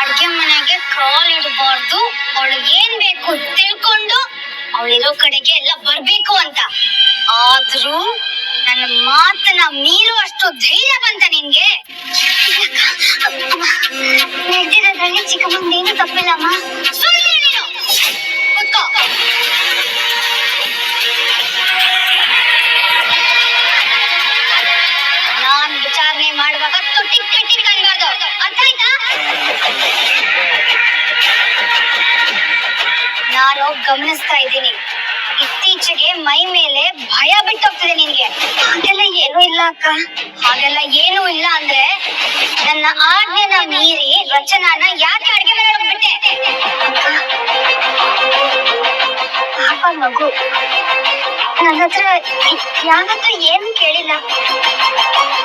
ಅಡ್ಗೆ ಮನೆಗೆ ಕಾಲ್ ಇಡಬಾರ್ದು. ಅವಳಿಗೆ ಏನ್ ಬೇಕು ತಿಳ್ಕೊಂಡು ಅವಳಿರೋ ಕಡೆಗೆ ಎಲ್ಲ ಬರ್ಬೇಕು ಅಂತ. ಆದ್ರೂ ನನ್ನ ಮಾತನ್ನ ಮೀರುವಷ್ಟು ಧೈರ್ಯ ಬಂತ ನಿನ್ಗೆ? ನಡೆದಿರೋದ್ರಲ್ಲಿ ಚಿಕ್ಕಮ್ಮಂದೇನು ತಪ್ಪಿಲ್ಲಮ್ಮ? ಸುಮ್ಮನೆ ನೀನು ನಾನ್ ವಿಚಾರಣೆ ಮಾಡುವಾಗ ತೊಟ್ಟಿ ಕಟ್ಟಿ ಕಂಡ್ಬಾರ್ದು ನಾನು ಗಮನಿಸ್ತಾ ಇದ್ದೀನಿ. ಇತ್ತೀಚೆಗೆ ಮೈ ಮೇಲೆ ಭಯ ಬಿಟ್ಟೋಗ್ತಿದೆ ನಿನ್ಗೆ. ಹಾಗೆಲ್ಲ ಏನೂ ಇಲ್ಲ ಅಕ್ಕ. ಹಾಗೆಲ್ಲ ಏನೂ ಇಲ್ಲ ಅಂದ್ರೆ ನನ್ನ ಆಜ್ಞೆನ ಮೀರಿ ರಚನಾನ ಯಾಕೆ ಅಡಿಗೆ ಮೇಲೆ ಮಗು. ನನ್ನ ಹತ್ರ ಯಾವತ್ತೂ ಏನು ಕೇಳಿಲ್ಲ.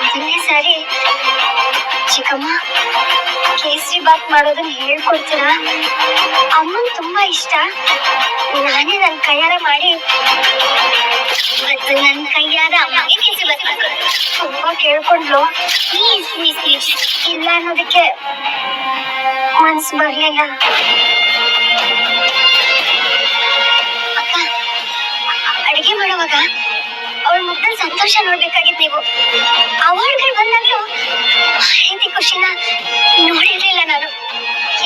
ಅದನ್ನೇ ಸರಿ ಚಿಕ್ಕಮ್ಮ, ಕೇಸರಿ ಬಾತ್ ಮಾಡೋದನ್ನ ಹೇಳ್ಕೊಡ್ತೀರಾ? ಅಮ್ಮನ್ ತುಂಬಾ ಇಷ್ಟ. ನಾನೇ ನನ್ನ ಕೈಯಾರ ಮಾಡಿ ಇವತ್ತು ನನ್ನ ಕೈಯಾರ ಅಮ್ಮಗೆ ಕೇಸರಿ ಬಾತ್ ತುಂಬಾ ಕೇಳ್ಕೊಂಡ್ಲು. Please please please. ಇಲ್ಲ ಅನ್ನೋದಕ್ಕೆ ಮನ್ಸು ಬರ್ಲಿಲ್ಲ. ಮಾಡುವಾಗ ಅವಳ ಮುಖದಲ್ಲಿ ಸಂತೋಷ ನೋಡ್ಬೇಕಾಗಿತ್ತು ನೀವು. ಅವಾರ್ಡ್ಗಳು ಬಂದಾಗ್ಲೂ ಮಾಹಿತಿ ಖುಷಿನ ನೋಡಿರ್ಲಿಲ್ಲ ನಾನು.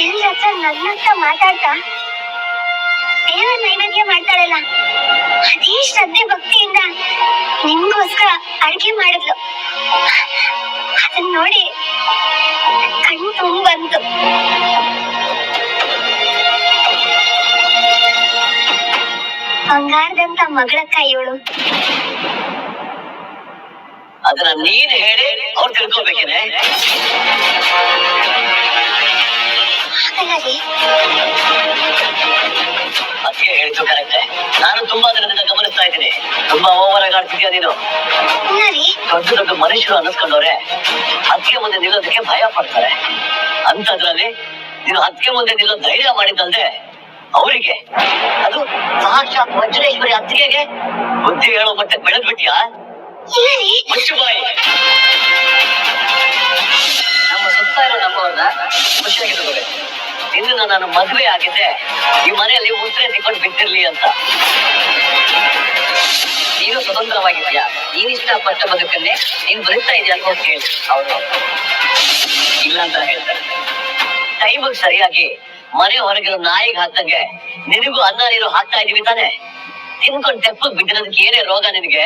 ಎಲ್ಲರ ಹತ್ರ ನನ್ನಂತ ಮಾತಾಡ್ತಾ ದೇವರ ನೈವೇದ್ಯ ಮಾಡ್ತಾಳಲ್ಲ, ಅದೇ ಶ್ರದ್ಧೆ ಭಕ್ತಿಯಿಂದ ನಿಮ್ಗೋಸ್ಕರ ಅಡ್ಗೆ ಮಾಡಿದ್ಲು. ಅದನ್ನ ನೋಡಿ ಕಣ್ಣು ತುಂಬ ಬಂತು ಬಂಗಾರದಂತ ಮಗಳ ಕೈಯೋಳು. ಅದನ್ನ ನೀನ್ ಹೇಳಿ ಅವ್ರು ತಿಳ್ಕೊಬೇಕೇನೆ ರೀ ಅದಕ್ಕೆ ಹೇಳ್ತು ಕರೆಕ್ಟ್. ನಾನು ತುಂಬಾ ದಿನದಿಂದ ಗಮನಿಸ್ತಾ ಇದ್ದೀನಿ. ತುಂಬಾ ಓವರ್ ಆಗಿ ಆಡ್ತಿದ್ಯಾ ನೀನು? ದೊಡ್ಡ ದೊಡ್ಡ ಮನುಷ್ಯರು ಅನ್ನಿಸ್ಕೊಂಡವ್ರೆ ಹತ್ತಿಗೆ ಮುಂದೆ ನಿಲ್ಲೋದಕ್ಕೆ ಭಯ ಪಡ್ತಾರೆ. ಅಂತದ್ರಲ್ಲಿ ನೀನು ಹತ್ತಿಗೆ ಮುಂದೆ ನಿಲ್ಲೋ ಧೈರ್ಯ ಮಾಡಿದ್ದಲ್ದೆ ಅವರಿಗೆ? ಅದು ಸಾಕ್ಷಾತ್ ವಜ್ರೇಶ್ವರಿ ಅತ್ತಿಗೆಗೆ ಬುದ್ಧಿ ಹೇಳೋ ಮಟ್ಟಕ್ಕೆ ಬೆಳೆದ್ಬಿಟ್ಯಾ? ಬಿಟ್ಟಿಯಾ ರೀ ಮುಚ್ಚು ಬಾಯಿ ನಮ್ಮ ಸುತ್ತ ಇರೋ ನಮ್ಮವ್ರನ್ನ ಖುಷಿಯಾಗಿರ್ಬೇಕು ನಿನ್ನ ನಾನು ಮದುವೆ ಆಗಿದ್ದೆ. ಈ ಮನೆಯಲ್ಲಿ ಉಸಿರೆ ತಿಕ್ಕೊಂಡು ಬಿಟ್ಟಿರ್ಲಿ ಅಂತ. ನೀನು ಸ್ವತಂತ್ರವಾಗಿದ್ಯಾ? ನೀನ್ ಇಷ್ಟಪಟ್ಟ ಬದುಕನ್ನೇ ನೀನ್ ಬದುಕ್ತಾ ಇದೆಯಾ ಅಂತ ಹೇಳಿ ಕೇಳಿ. ಅವರು ಇಲ್ಲ ಅಂತ ಹೇಳ್ತಾರೆ. ಟೈಮಿಗೆ ಸರಿಯಾಗಿ ಮನೆ ಹೊರಗಿರೋ ನಾಯಿಗೆ ಹಾಕ್ದಂಗೆ ನಿನಗೂ ಅನ್ನ ನೀರು ಹಾಕ್ತಾ ಇದೀವಿ ತಾನೆ? ತಿನ್ಕೊಂಡು ತೆಪ್ಪಗ್ ಬಿದ್ದಿರೋದಕ್ಕೆ ಏನೇ ರೋಗ ನಿನಗೆ?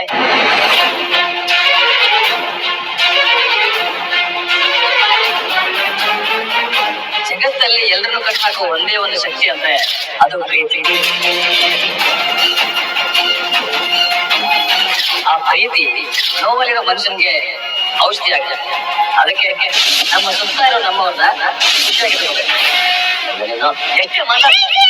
ಜಗತ್ತಲ್ಲಿ ಎಲ್ಲರನ್ನು ಕಟ್ಟಾಕೋ ಒಂದೇ ಒಂದು ಶಕ್ತಿ ಅಂದ್ರೆ ಅದು ಪ್ರೀತಿ. ಆ ಪ್ರೀತಿ ನೋವಲ್ಲಿರೋ ಮನುಷ್ಯನ್ಗೆ ಔಷಧಿ ಆಗ್ತದೆ ಅದಕ್ಕೆ ನಮ್ಮ ಸುತ್ತ ಇರೋ ನಮ್ಮವ್ರನ್ನ ಖುಷಿಯಾಗಿರ್ಬೇಕು ನೀನು ಎಷ್ಟೇ ಮಾತಾಡ ಹಿಂಗೆ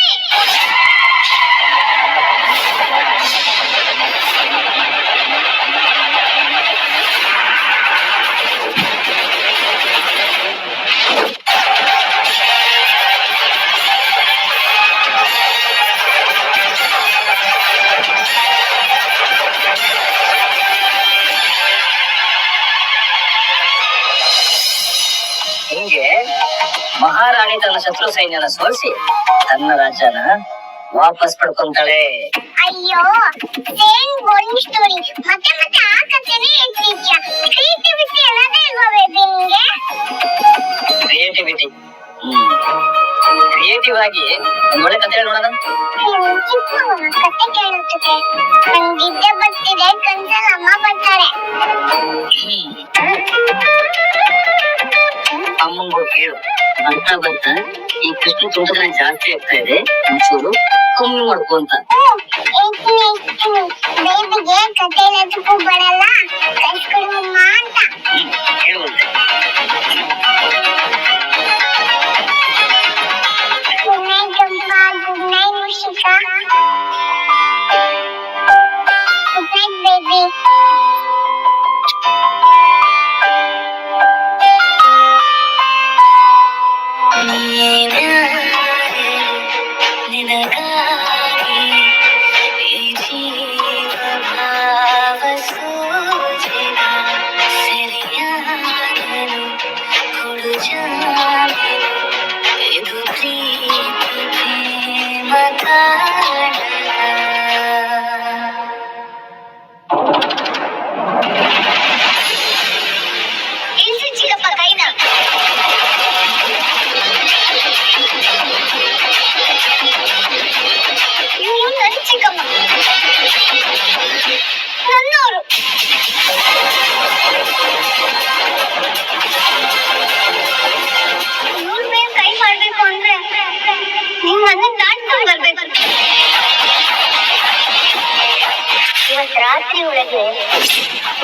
ಮಹಾರಾಣಿ ತನ್ನ ಶತ್ರು ಸೈನ್ಯನ ಸೋಲಿಸಿ ತನ್ನ ರಾಜ್ಯನ ವಾಪಸ್ ಪಡ್ಕೊಂತಾಳೆ. ಅಯ್ಯೋ ಸೇಮ್ ಬೋರಿಂಗ್ ಸ್ಟೋರಿ ಮತ್ತೆ ಮತ್ತೆ ಆ ಕಥೆನೇ ಹೇಳ್ತಿದ್ಯಾ ಕ್ರಿಯೇಟಿವಿಟಿ ಅನ್ನೋದೇ ಇಲ್ವಾ ಬೇಬಿ ನಿಂಗೆ ಕ್ರಿಯೇಟಿವಿಟಿ ಕ್ರಿಯೇಟಿವ್ ಆಗಿ ಒಂದ್ ಒಳ್ಳೆ ಕಥೆ ಹೇಳು ನೋಡೋಣ. ನೀನು ಚಿಕ್ಕ ಮಗನ ಕತೆ ಕೇಳುತ್ತಿದೆ ನಂಗಿದ್ದೆ ಬರ್ತಿದೆ ಕನ್ಸಲ್ ಅಮ್ಮ ಬರ್ತಾರೆ. ಅಮ್ಮಂಗೂ ಹೇಳು ಬರ್ತಾ ಬರ್ತಾ ಈ ಕೃಷ್ಣ ತುಂಬ ಜಾಸ್ತಿ ಆಗ್ತಾ ಇದೆ. ಒಂಚೂರು ಕಮ್ಮಿ ಮಾಡ್ಕೊ ಅಂತ. ಬರಲ್ಲ ಕಲ್ಸ್ಕೊಡು ಅಮ್ಮ ಅಂತ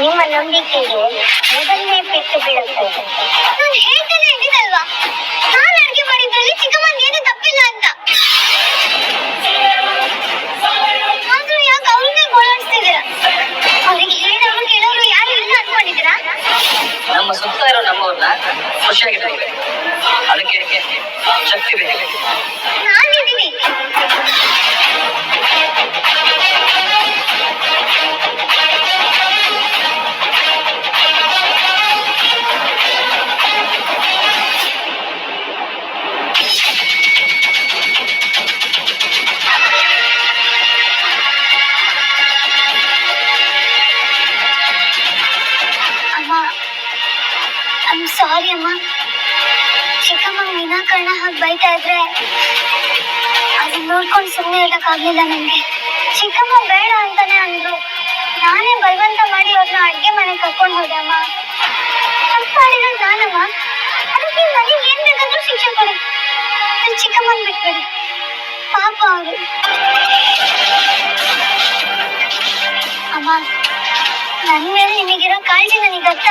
ನಿಮ್ಮ ನಂಬಿಕೆಗೆ ಮೊದಲನೇ ಪೆಟ್ಟು ಬೀಳುತ್ತದೆ. ನಾನು ಹೇಳ್ತಾನೆ ಇದ್ದೀನಲ್ವಾ ನಾನು ಅಡ್ಗೆ ಮಾಡಿದ್ರಲ್ಲಿ ಚಿಕ್ಕಮ್ಮಂಗೆ ಏನು ತಪ್ಪಿಲ್ಲ ಅಂತ. ಆದ್ರೂ ಯಾಕೆ ಅವ್ರನ್ನೇ ಗೋಳಾಡ್ಸ್ತಿದ್ದೀರಾ? ಅವ್ರಿಗೆ ಕೇಳೋರು ಯಾರು ಇಲ್ಲ ಅನ್ಕೊಂಡಿದ್ದೀರಾ ನಮ್ಮ ಸುತ್ತ ಇರೋ ನಮ್ಮವ್ರನ್ನ ಖುಷಿಯಾಗಿರ್ಬೇಕು ಅದಕ್ಕೆ ಶಕ್ತಿ ಬೇಕು. ನಾನಿದ್ದೀನಿ. ವಿನಾಕಾರಣ ಹಾಗೆ ಬೈತಾ ಇದ್ರೆ ಅದನ್ನ ನೋಡ್ಕೊಂಡು ಸುಮ್ಮನೆ ಇರೋಕ್ಕಾಗ್ಲಿಲ್ಲ ನನಗೆ ಚಿಕ್ಕಮ್ಮ ಬೇಡ ಅಂತಾನೆ ಅಂದ್ರು. ನಾನೇ ಬಲವಂತ ಮಾಡಿ ಅವ್ರನ್ನ ಅಡ್ಗೆ ಮನೆ ಕರ್ಕೊಂಡು ಹೋದೆ ಅಮ್ಮ ತಪ್ಪು ಮಾಡಿರೋದು ನಾನಮ್ಮ? ಅದಕ್ಕೆ ನನಗೆ ಏನ್ ಬೇಕಾದ್ರೂ ಶಿಕ್ಷೆ ಕೊಡಿ. ನನ್ ಚಿಕ್ಕಮ್ಮನ್ ಬಿಟ್ಬಿಡಿ. ಪಾಪ ಅವರು. ಅಮ್ಮ, ನನ್ ಮೇಲೆ ನಿಮಗಿರೋ ಕಾಳಜಿ ನನಗೆ ಅರ್ಥ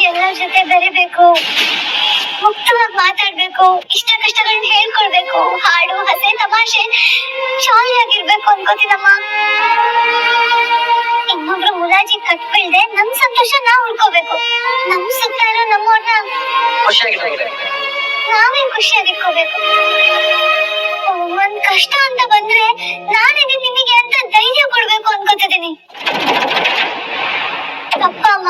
ಎಲ್ಲರ ಜೊತೆ ಬೆರಿಬೇಕು ಮುಕ್ತವಾಗಿ ಮಾತಾಡ್ಬೇಕು ಇಷ್ಟ ಕಷ್ಟಗಳನ್ನ ಹೇಳ್ಕೊಳ್ಬೇಕು ಹಾಡು ಹಸೆ ತಮಾಷೆ ಜಾಲಿಯಾಗಿರ್ಬೇಕು ಅನ್ಕೋತೀನಮ್ಮ. ಇನ್ನೊಬ್ರು ಮುಲಾಜಿ ಕಟ್ಬೀಳ್ದೆ ನಮ್ ಸಂತೋಷ ನಾವ್ ಉಳ್ಕೋಬೇಕು. ನಮ್ ಸುತ್ತ ಇರೋ ನಮ್ಮವ್ರನ್ನ ನಾವೇನ್ ನಾವೇ ಖುಷಿಯಾಗಿಟ್ಕೋಬೇಕು? ಒಂದ್ ಕಷ್ಟ ಅಂತ ಬಂದ್ರೆ ನಾನೇ ನಿಮಗೆ ಅಂತ ಧೈರ್ಯ ಕೊಡ್ಬೇಕು ಅನ್ಕೋತಿದ್ದೀನಿ ತಪ್ಪ ಅಮ್ಮ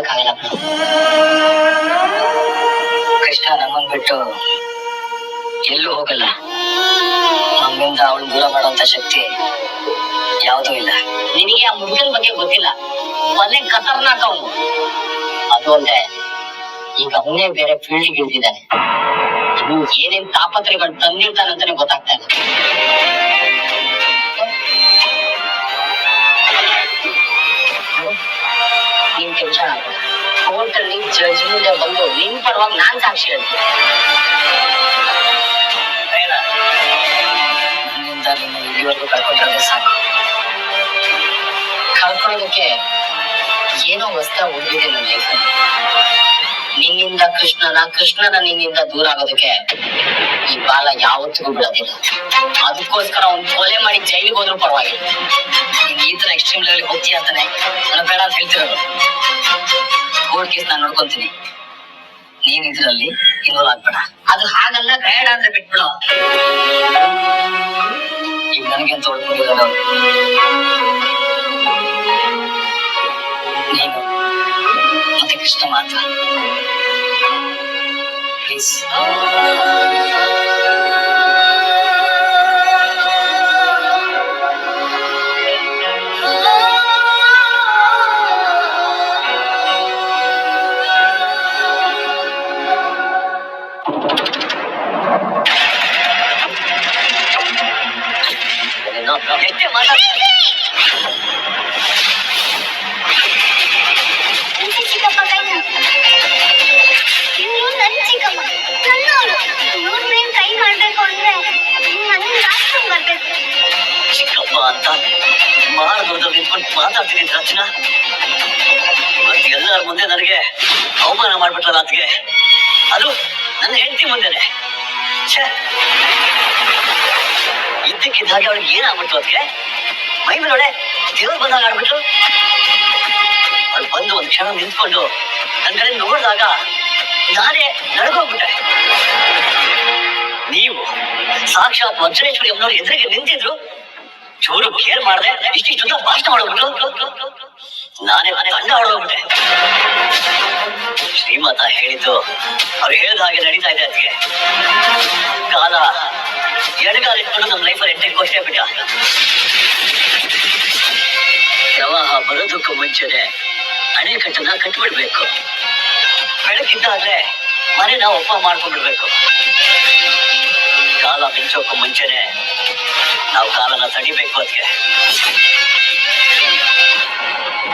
ಕೈಲಿ ಕೃಷ್ಣ ನಮ್ಮನ್ ಬಿಟ್ಟು ಎಲ್ಲೂ ಹೋಗಲ್ಲ. ನಮ್ಮಿಂದ ಅವಳು ದೂರ ಮಾಡುವಂತ ಶಕ್ತಿ ಯಾವುದೂ ಇಲ್ಲ. ನಿನಗೆ ಆ ಮುಗ್ಗನ್ ಬಗ್ಗೆ ಗೊತ್ತಿಲ್ಲ. ಮೊನ್ನೆ ಖತರ್ನಾಕ್ ಅವನು. ಅದು ಅಲ್ಲದೆ ಈಗ ಅವನೇ ಬೇರೆ ಫೀಲ್ಡ್ ಇಳಿದಿದ್ದಾನೆ. ಇನ್ನು ಏನೇನ್ ತಾಪತ್ರೆಗಳು ತಂದಿರ್ತಾನಂತಾನೆ ಗೊತ್ತಾಗ್ತಾ ನೀನ್ ಟೆನ್ಷನ್ ಆಗ ಕೋರ್ಟ್ ಅಲ್ಲಿ ಜಡ್ಜ್ ಮುಂದೆ ಬಂದು ನಿನ್ ಪರವಾಗಿ ನಾನ್ ಸಾಕ್ಷಿ ಹೇಳ್ತೀನಿ ಬೇಡ. ನನ್ನಿಂದ ನಿನ್ನ ಇಲ್ಲಿವರೆಗೂ ಕಳ್ಕೊಂಡ್ರೆ ಸಾಕು ಕಳ್ಕೊಳ್ಳೋದಕ್ಕೆ ಏನೋ ಹೊಸ್ತ ಉಳಿದಿದೆ ನನ್ನ ಲೈಫಲ್ಲಿ ನಿನ್ನಿಂದ ಕೃಷ್ಣನ ಕೃಷ್ಣನ ನಿನ್ನಿಂದ ದೂರ ಆಗೋದಕ್ಕೆ ಈ ಬಾಲ ಯಾವತ್ತಿಗೂ ಬಿಡೋದಿಲ್ಲ. ಅದಕ್ಕೋಸ್ಕರ ಅವ್ನ್ ಕೊಲೆ ಮಾಡಿ ಜೈಲಿಗೆ ಹೋದ್ರು ಪರವಾಗಿಲ್ಲ. ನೀನ್ ಈ ತರ ಎಕ್ಸ್ಟ್ರೀಮ್ ಲೆವೆಲ್ ಹೋಗ್ತೀಯ ಅಂತಾನೆ ಬೇಡ ಅಂತ ಹೇಳ್ತಿರೋದು. ಕೋರ್ಟ್ ಕೇಸ್ ನಾನು ನೋಡ್ಕೊಂತೀನಿ. ನೀನ್ ಇದ್ರಲ್ಲಿ ಇನ್ವಾಲ್ವ್ ಆಗ್ಬೇಡ. ಅದು ಹಾಗಲ್ಲ, ಬೇಡ ಅಂದ್ರೆ ಬಿಟ್ಬಿಡೋ. ಈಗ ನನಗೆ ಅಂತ ನೀನು. ಮತ್ತೆ ಕೃಷ್ಣ ಮಾತ್ರ ಅವಮಾನ ಮಾಡ್ಬಿಟ್ರಲ್ಲ ಅದಕ್ಕೆ ಅದು ನನ್ನ ಹೆಂಡತಿ ಮುಂದೆನೆ. ಛೇ. ಇದ್ದಕ್ಕಿದ್ದ ಹಾಗೆ ಅವಳಿಗೆ ಏನಾಗ್ಬಿಟ್ಟು ಅದಕ್ಕೆ? ಮೈ ಮೇಲೆ ದೇವ್ರು ಬಂದಾಗ ಆಡ್ಬಿಟ್ಟು ಅವಳು ಬಂದು ಒಂದ್ ಕ್ಷಣ ನಿಂತ್ಕೊಂಡು ನನ್ ಕಡೆ ನೋಡಿದಾಗ ನಾನೇ ನಡ್ಕೋಗ್ಬಿಟ್ಟೆ ನೀವು ಸಾಕ್ಷಾತ್ ವಜ್ರೇಶ್ವರಿ ಅಮ್ಮನವ್ರು ಎದುರಿಗೆ ನಿಂತಿದ್ರು. ಚೂರು ಕೇರ್ ಮಾಡ್ದೆ ಇಷ್ಟಿಷ್ಟು ಭಾಷಣ ಮಾಡೋಗ್ಬಿಟ್ಟು ನಾನೇ ಮನೆ ಅಣ್ಣ ಹೊಡೆದೋಗ್ಬಿಟ್ಟೆ. ಶ್ರೀಮತ ಹೇಳಿದ್ದು, ಅವ್ರು ಹೇಳಿದ ಹಾಗೆ ನಡೀತಾ ಇದೆ ಅದಕ್ಕೆ ಕಾಲ ಎಡಗಾಲ ಇಟ್ಕೊಂಡು ನಮ್ಮ ಲೈಫಲ್ಲಿ ಎಂಟೆ ಕೋಷ್ಟೇ ಬಿಟ್ಟ ಪ್ರವಾಹ ಬರೋದಕ್ಕೂ ಮುಂಚೆನೆ ಅಣೆಕಟ್ಟನ್ನ ಕಟ್ಬಿಡ್ಬೇಕು. ಬೆಳಕಿದ್ದಾದ್ರೆ ಮನೆ ನಾವು ಒಪ್ಪ ಮಾಡ್ಕೊಂಡ್ಬಿಡ್ಬೇಕು. ಕಾಲ ಮಿಂಚೋಕ್ಕೂ ಮುಂಚೆನೆ ನಾವು ಕಾಲನ ತಡಿಬೇಕು ಅದಕ್ಕೆ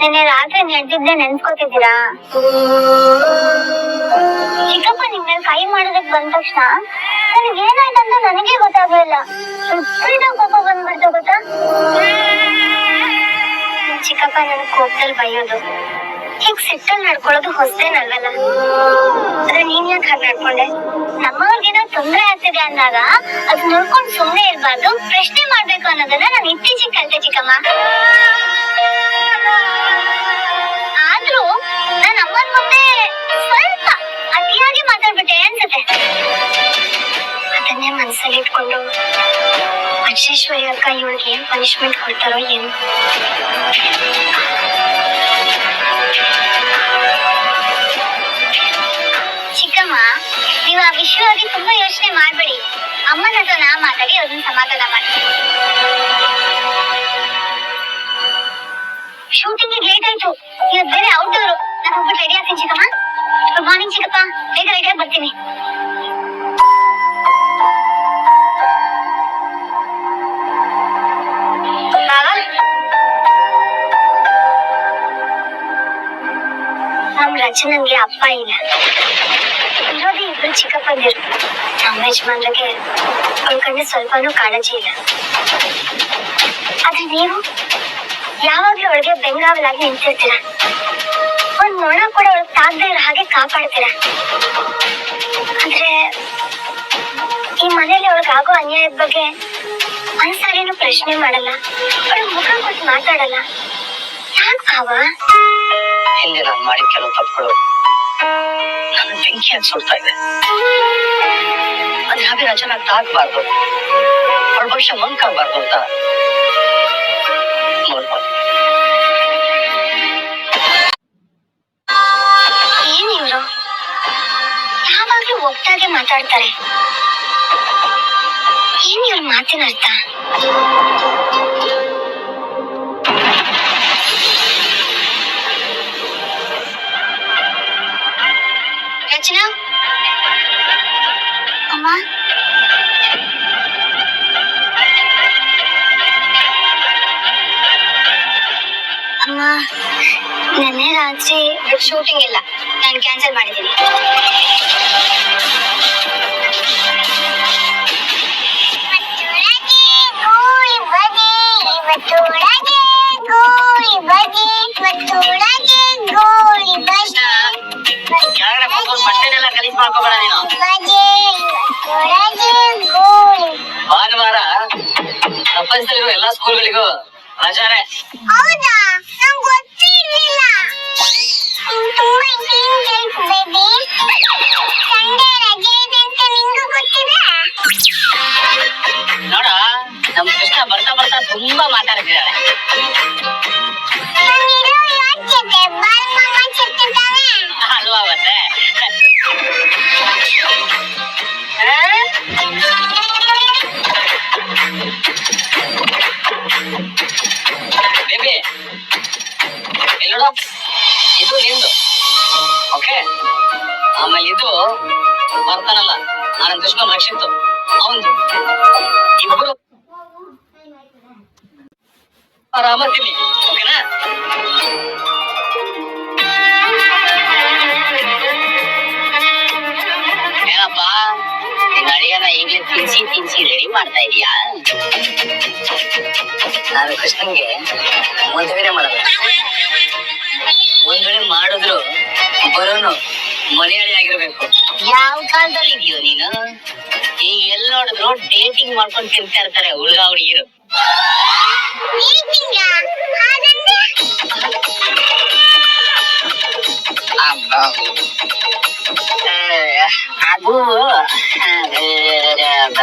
ನಿನ್ನೆ ರಾತ್ರಿ ನಡೆದಿದ್ದೆ ನೆನ್ಸ್ಕೊತಿದ್ದೀರಾ? ಚಿಕ್ಕಪ್ಪ ನಿಮ್ ಮೇಲೆ ಕೈ ಮಾಡೋದಕ್ ಬಂದ ತಕ್ಷಣ ನನಗೆ ಏನಾಯ್ತಂತ ನನಗೆ ಗೊತ್ತಾಗ್ಲಿಲ್ಲ ಸುತ್ತಿದ ಕೋಪ ಬಂದ್ಬಿಡ್ತು ಗೊತ್ತಾ? ಚಿಕ್ಕಪ್ಪ ನನ್ ಕೋಪದಲ್ಲಿ ಬೈಯೋದು. ಹೀಗ್ ಸಿಟ್ಟಲ್ ನಡ್ಕೊಳ್ಳೋದು ಹೊಸದೇನಲ್ವಲ್ಲ? ಆದ್ರೆ ನೀನ್ ಯಾಕೆ ಹಾಗೆ ನಡ್ಕೊಂಡೆ? ನಮ್ಮವ್ರಿಗೇನೋ ತೊಂದ್ರೆ ಆಗ್ತಿದೆ ಅಂದಾಗ ಅದ್ ನೋಡ್ಕೊಂಡು ಸುಮ್ನೆ ಇರ್ಬಾರ್ದು, ಪ್ರಶ್ನೆ ಮಾಡ್ಬೇಕು ಅನ್ನೋದನ್ನ ನಾನು ಇತ್ತೀಚೆಗೆ ಕಲ್ತೆ ಚಿಕ್ಕಮ್ಮ. ಆದ್ರೂ ನನ್ನ ಅಮ್ಮನ ಮುಂದೆ ಸ್ವಲ್ಪ ಅತಿಯಾಗಿ ಮಾತಾಡ್ಬಿಟ್ಟೆ ಅನ್ಸುತ್ತೆ. ಅದನ್ನೇ ಮನಸ್ಸಲ್ಲಿ ಇಟ್ಕೊಂಡು ಅಕ್ಷೇಶ್ವರಿ ಅಕ್ಕ ಇವಳಿಗೆ ಏನ್ ಪನಿಷ್ಮೆಂಟ್ ಕೊಡ್ತಾರೋ ಏನು? ಚಿಕ್ಕಮ್ಮ, ನೀವು ಆ ವಿಷಯವಾಗಿ ತುಂಬಾ ಯೋಚನೆ ಮಾಡ್ಬೇಡಿ. ಅಮ್ಮನ ಹತ್ರ ನಾ ಮಾತಾಡಿ ಅದನ್ನ ಸಮಾಧಾನ ಮಾಡಿ ಶೂಟಿಂಗ್ ಲೇಟ್ ಆಯ್ತು ಇವತ್ತು ಬೇರೆ ಔಟ್ಡೋರು ನಾನು ಹೋಗ್ಬಿಟ್ಟು ರೆಡಿ ಆಗ್ತೀನಿ ಚಿಕ್ಕಮ್ಮ ಗುಡ್ ಮಾರ್ನಿಂಗ್ ಚಿಕ್ಕಪ್ಪ ಬೇಗ ರೆಡಿ ಆಗಿ ಬರ್ತೀನಿ ಬಾವಾ ನಮ್ ರಚನನ್ಗೆ ಅಪ್ಪ ಇಲ್ಲ ಇರೋದೇ ಇಬ್ರು ಚಿಕ್ಕಪ್ಪಂದಿರು ನಮ್ಮ ಯಜಮಾನ್ರಿಗೆ ಅವ್ಳ ಕಣ್ಣು ಸ್ವಲ್ಪನೂ ಕಾಳಜಿ ಇಲ್ಲ ಆದ್ರೆ ನೀವು ಯಾವಾಗ್ಲೂ ಅವಳಿಗೆ ಬೆಂಗಾವಲಾಗಿ ನಿಂತಿರ್ತೀರ? ಒಂದ್ ಮೊಣ ಕೂಡ ಅವಳಿಗೆ ತಾಗ್ದೇ ಇರೋ ಹಾಗೆ ಕಾಪಾಡ್ತೀರ? ಅಂದ್ರೆ, ಈ ಮನೇಲಿ ಅವಳಿಗೆ ಆಗೋ ಅನ್ಯಾಯದ ಬಗ್ಗೆ ಒಂದ್ಸಾರಿನೂ ಪ್ರಶ್ನೆ ಮಾಡಲ್ಲ. ಅವಳಿಗೆ ಮುಖ ಕೊಟ್ಟು ಮಾತಾಡಲ್ಲ. ಯಾಕೆ ಭಾವ? ಹಿಂದೆ ನಾನು ಮಾಡಿದ ಕೆಲವು ತಪ್ಪುಗಳು ನನ್ನ ಬೆಂಕಿಯಾಗಿ ಸುಡ್ತಾ ಇದೆ. ಅದ್ರ ಹಾಗೆ ರಚನಾ ತಾಕ್ಬಾರ್ದು ಅವಳ ಭವಿಷ್ಯ ಮಂಕಾಗ್ಬಾರ್ದು ಅಂತ ನೋಡ್ಬೋದು ಮಾತಾಡ್ತಾರೆ ಏನ್ ಇವ್ರ ಮಾತಿನ ಅರ್ಥ ರಚನಾ? ಅಮ್ಮ? ನೆನ್ನೆ ರಾತ್ರಿ ಶೂಟಿಂಗ್ ಇಲ್ಲ. ನಾನು ಕ್ಯಾನ್ಸಲ್ ಮಾಡಿದ್ದೀನಿ. ಕೆಳಗಡೆ ಕೂತ್ಕೊಂಡು ಬಟ್ಟೆನೆಲ್ಲ ಗಲೀಜ್ ಮಾಡ್ಕೋಬೇಡ ನೀನು. ಭಾನುವಾರ ಪ್ರಪಂಚದಲ್ಲಿರೋ ಎಲ್ಲಾ ಸ್ಕೂಲ್ಗಳಿಗೂ ರಜಾನೆ. ಹೌದಾ? ನಂಗೆ ಗೊತ್ತಿರ್ಲಿಲ್ಲ. ತುಂಬಾ ಇಂಟೆಲಿಜೆಂಟ್ ಬೇಬಿ ಸಂಡೇ ರಜೆ ಇದೆ ಅಂತ ನಿಂಗೂ ಗೊತ್ತಿದೆ? ನೋಡ ನಮ್ ಕೃಷ್ಣ ಬರ್ತಾ ಬರ್ತಾ ತುಂಬಾ ಮಾತಾಡ್ತಿದ್ದಾಳೆ. ಅಲ್ವಾ ಮತ್ತೆ ಬೇಬಿ ಎಲ್ಲೋಡ ಇದು ನಿಂದು. ಓಕೆ ಆಮೇಲೆ ಇದು ಬರ್ತಾನಲ್ಲ. ನಾನು ಕೃಷ್ಣ ರಕ್ಷಿತ್ತು ಆರಾಮತ್ತೀನಿ ಓಕೆನಾ ಏನಪ್ಪ? ಅಡಿಗೆನ ಈಗಲೇ ರೆಡಿ ಮಾಡ್ತಾ ಇದೀಯಾ ನಾನು ಕೃಷ್ಣನ್ಗೆ ಮದುವೆನೆ ಮಾಡಲ್ಲ ಒಂದ್ ಮಾಡಿದ್ರು ಬರೋನು ಮನೆಯಾಳಿ ಆಗಿರ್ಬೇಕು ಯಾವ ಕಾಲದಲ್ಲಿ ಇದೆಯೋ? ನೀನು ಈಗ ಎಲ್ ನೋಡಿದ್ರು ಡೇಟಿಂಗ್ ಮಾಡ್ಕೊಂಡು ತಿಂತಾ ಇರ್ತಾರೆ ಹುಡುಗ ಹುಡುಗಿರು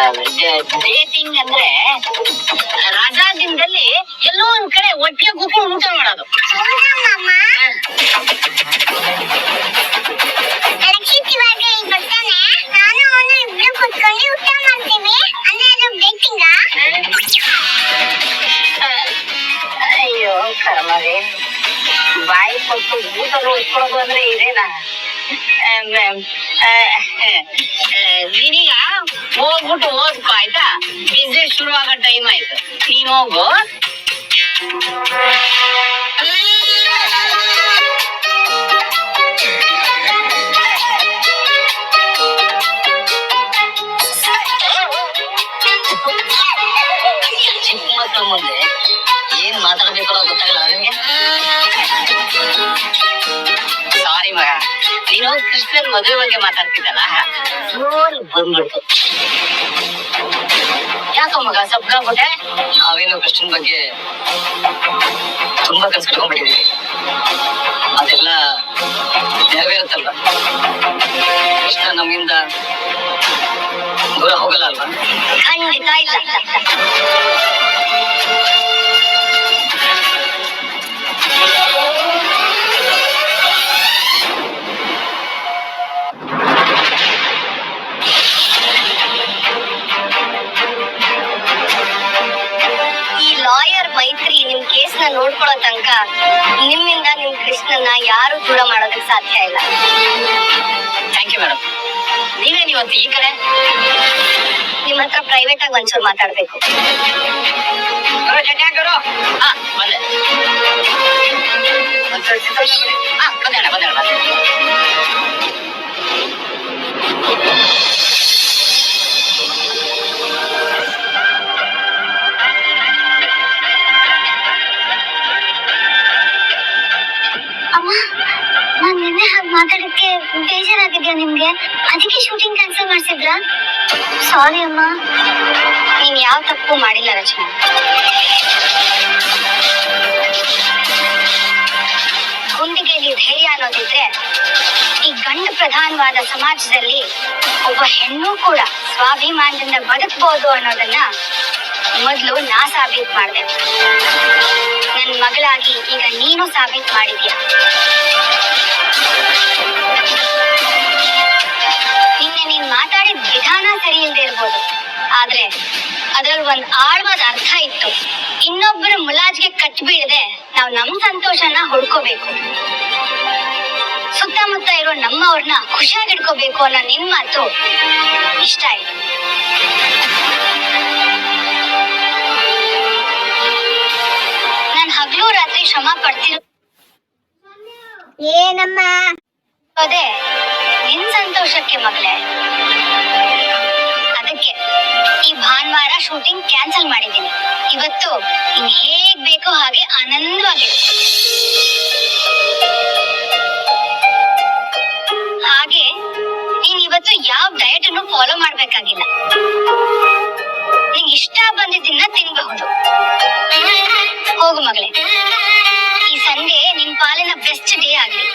ಅದು ಡೇಟಿಂಗ್ ಅಂದ್ರೆ ರಜಾ ದಿನದಲ್ಲಿ ಎಲ್ಲೋ ಒಂದ್ ಕಡೆ ಒಟ್ಟಿಗೆ ಕೂತ್ಕೊಂಡು ಊಟ ಮಾಡೋದು. ಕುತ್ಕೊಂಡು ಊಟ ಮಾಡ್ತೀವಿ ಅಂದ್ರೆ ಅದು ಡೇಟಿಂಗ್ ಅಯ್ಯೋ ಕರ್ಮರೇ ಬಾಯಿ ಕೊಟ್ಟು ಊಟ ನೋಡ್ಕೊಳ್ಳೋದು ಅಂದ್ರೆ ಇದೇನಾ? ಆಮ್, ಆಮ್, ಆ, ಆ, ನೀನೀಗ ಹೋಗ್ಬಿಟ್ಟು ಓದ್ಕೊ ಆಯ್ತಾ? ಬಿಸ್ನೆಸ್ ಶುರು ಆಗೋ ಟೈಮ್ ಆಯ್ತು. ನೀನ್ ಹೋಗು. ಮದುವೆ ಬಗ್ಗೆ ಮಾತಾಡ್ತಿದ್ದಲ್ಲ. ಜೋರ್ ಬಂದ್ಬಿಡ್ತು ಯಾಕೋ ಮಗ ಸಬ್ಕಾಗ್ಬಿಟ್ಟೆ ನಾವೇನು ಕೃಷ್ಣನ್ ಬಗ್ಗೆ ತುಂಬಾ ಕನ್ಸು ಕಟ್ಕೊಂಡ್ಬಿಟ್ಟಿದೀವಿ. ಅದೆಲ್ಲ ನೆರವೇರುತ್ತಲ್ಲ ಕೃಷ್ಣ ನಮ್ಮಿಂದ ದೂರ ಹೋಗಲ್ಲ ಅಲ್ವಾ? ಖಂಡಿತ ಇಲ್ಲ. ತನಕ ನಿಮ್ಮಿಂದ ನಿಮ್ ಕೃಷ್ಣನ ಯಾರು ದೂರ ಮಾಡೋದಕ್ಕೆ ಸಾಧ್ಯ ಇಲ್ಲ ಥ್ಯಾಂಕ್ ಯು ಮೇಡಮ್ ನೀವೇ ಇವತ್ತು ಈ ಕಡೆ ನಿಮ್ ಹತ್ರ ಪ್ರೈವೇಟ್ ಆಗಿ ಒಂಚೂರು ಮಾತಾಡ್ಬೇಕು. ಹಾ, ಬಂದೆ. ಹಾ, ಬಂದೆ ಅಣ್ಣ, ಬಂದೆ. ಸಾರಿ ಅಮ್ಮ. ನೀನ್ ಯಾವ ತಪ್ಪು ಮಾಡಿಲ್ಲ ರಚನಾ. ಗುಂಡಿಗೆಯಲ್ಲಿ ಧೈರ್ಯ ಅನ್ನೋದಿದ್ರೆ ಈ ಗಂಡು ಪ್ರಧಾನವಾದ ಸಮಾಜದಲ್ಲಿ ಒಬ್ಬ ಹೆಣ್ಣು ಕೂಡ ಸ್ವಾಭಿಮಾನದಿಂದ ಬದುಕಬಹುದು ಅನ್ನೋದನ್ನ ಮೊದಲು ನಾ ಸಾಬೀತು ಮಾಡಿದೆ. ನನ್ನ ಮಗಳಾಗಿ ಈಗ ನೀನು ಸಾಬೀತು ಮಾಡಿದ್ಯಾ? ನಿನ್ನೆ ನೀನ್ ಮಾತಾಡಿದ ವಿಧಾನ ಸರಿ ಇಲ್ದೇ ಇರ್ಬೋದು. ಆದ್ರೆ ಅದ್ರಲ್ಲಿ ಒಂದ್ ಆಳವಾದ ಅರ್ಥ ಇತ್ತು. ಇನ್ನೊಬ್ಬರ ಮುಲಾಜ್ಗೆ ಕಟ್ಬೀಳದೆ ನಾವ್ ನಮ್ ಸಂತೋಷನ ಹುಡ್ಕೋಬೇಕು. ಸುತ್ತಮುತ್ತ ಇರೋ ನಮ್ಮವ್ರನ್ನ ಖುಷಿಯಾಗಿಡ್ಕೋಬೇಕು ಅನ್ನೋ ನಿನ್ ಮಾತು ಇಷ್ಟ ಆಯ್ತು. ನಾನ್ ಹಗ್ಲೂ ರಾತ್ರಿ ಶ್ರಮ ಪಡ್ತಿರೋ ಏನಮ್ಮ? ಅದೇ ಸಂತೋಷಕ್ಕೆ ಮಗಳೇ ಅದಕ್ಕೆ ಈ ಭಾನುವಾರ ಶೂಟಿಂಗ್ ಕ್ಯಾನ್ಸಲ್ ಮಾಡಿದ್ದೀನಿ. ಇವತ್ತು ನೀನ್ ಹೇಗ್ ಬೇಕೋ ಹಾಗೆ ಆನಂದವಾಗಿರು ಹಾಗೆ ನೀನ್ ಇವತ್ತು ಯಾವ ಡಯಟ್ ಅನ್ನು ಫಾಲೋ ಮಾಡ್ಬೇಕಾಗಿಲ್ಲ. ನಿಂಗೆ ಇಷ್ಟ ಬಂದಿದ್ದನ್ನ ತಿನ್ಬಹುದು. ಹೋಗು ಮಗಳೇ. ಈ ಸಂಡೇ ನಿನ್ ಪಾಲಿನ ಬೆಸ್ಟ್ ಡೇ ಆಗ್ಲಿ.